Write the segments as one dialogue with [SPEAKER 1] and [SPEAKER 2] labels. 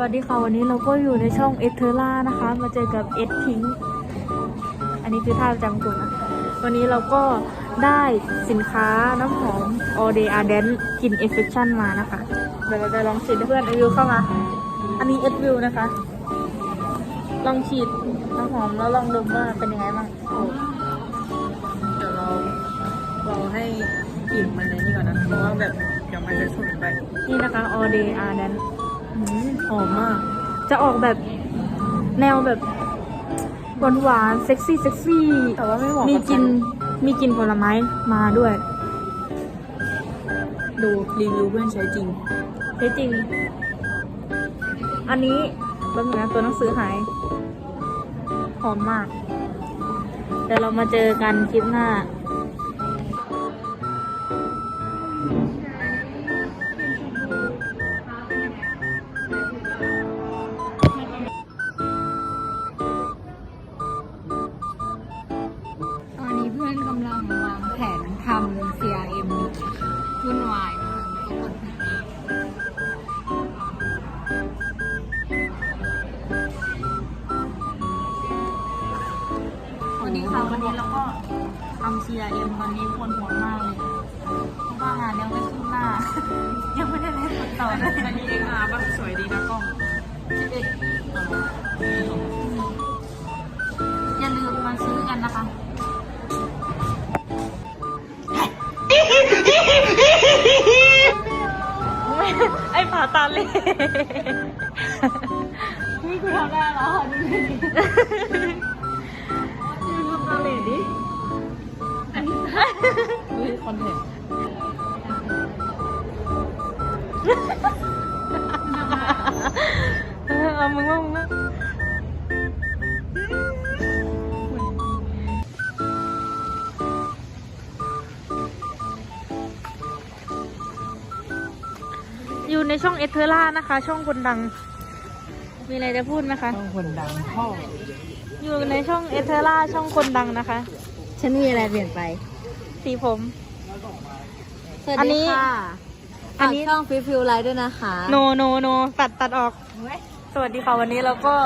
[SPEAKER 1] วัสดีค่ะวันนี้เราก็อยู่ในช่องเอเทอร่านะคะ มาเจอกับเอสพิงอันนี้คือท่าประจำกลุ่มนะวันนี้เราก็ได้สินค้าน้ำหอม All Day Ardent กลิ่น Affection มานะคะ เดี๋ยวเราจะลองฉีดให้เพื่อนรีวิวเข้ามา อันนี้เอสวิวนะคะ ลองฉีดน้ำหอมแล้วลองดมว่าเป็นยังไงบ้าง
[SPEAKER 2] เดี๋ยวเราเราให้กลิ่นมันในนี่ก่อนนะเพราะว่าแบบเดี๋ยวมันจะฉุนไป
[SPEAKER 1] นี่นะคะ All Day Ardent อืม
[SPEAKER 2] หอมมาก
[SPEAKER 1] จะออกแบบแนวแบบหวานหวานๆเซ็กซี่เซ็กซี่
[SPEAKER 2] แต่ว่าไม่เหมาะ
[SPEAKER 1] มี
[SPEAKER 2] กับ
[SPEAKER 1] กลินมีกลินผลไม้มาด้วย
[SPEAKER 2] ดูรีวิวเพื่อนใช้จริง
[SPEAKER 1] ใช่จริง อันนี้บางนะตัวหนังสือหาย หอมมากเดี๋ยวเรามาเจอกันคลิปหน้า สวัสดีค่ะวันนี้เราก็ทำ CRM วันนี้ปวดหัวมากเลยเพราะว่างานยังไม่ขึ้นหน้า ยังไม่ได้เล่นตัดต่อเลย
[SPEAKER 2] อันนี้เอ็อาร์บ้างสวยดีนะกล้อง
[SPEAKER 1] อย่าลืมมาซื้อกันนะคะ ไอ้ผาตาเล่
[SPEAKER 3] นี่คือทำได้แล้วค่ะ
[SPEAKER 1] เอามึงว่ามึงว่าอยู่ในช่องเอเทอร่านะคะ ช่องคนดัง มีอะไรจะพูดไหมคะ
[SPEAKER 2] ต้องคนดังพ่อ
[SPEAKER 1] อยู่ในช่องเอเทอร่าช่องคนดังนะคะ
[SPEAKER 3] ฉันมีอะไรเปลี่ยนไป
[SPEAKER 1] สีผม
[SPEAKER 3] สวัส
[SPEAKER 1] อันนี้
[SPEAKER 3] ดีค่ะ
[SPEAKER 1] อันนี้
[SPEAKER 3] ฝากช่องฟิฟิวไลท์ด้วยนะคะ
[SPEAKER 1] โนโนโนตัดตัดออก สวัสดีค่ะวันนี้เราก็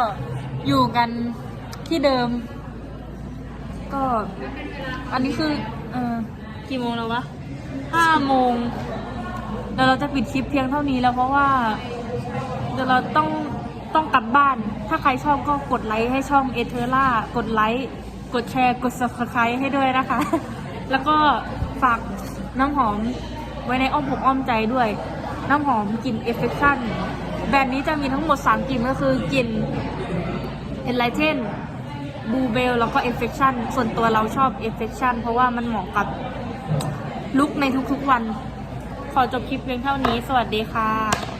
[SPEAKER 1] อยู่กันที่เดิม ก็ อันนี้คือ เออกี่โมงแล้ววะห้าโมงเดี๋ยวเราจะปิดคลิปเพียงเท่านี้แล้วเพราะว่าเดี๋ยวเราต้องต้องกลับบ้าน ถ้าใครชอบก็กดไลค์ให้ช่องเอเทอร่ากดไลค์กดแชร์กด subscribe ให้ด้วยนะคะ แล้วก็ฝากน้ำหอมไว้ในอ้อมอกอ้อมใจด้วย น้ำหอมกลิ่นเอฟเฟคชั่น แบรนด์นี้จะมีทั้งหมด 3กลิ่นก็คือกลิ่น Enlighten บูเบลแล้วก็ Affection ส่วนตัวเราชอบ Affection เพราะว่ามันเหมาะกับลุกในทุกๆวัน ขอจบคลิปเพียงเท่านี้ สวัสดีค่ะ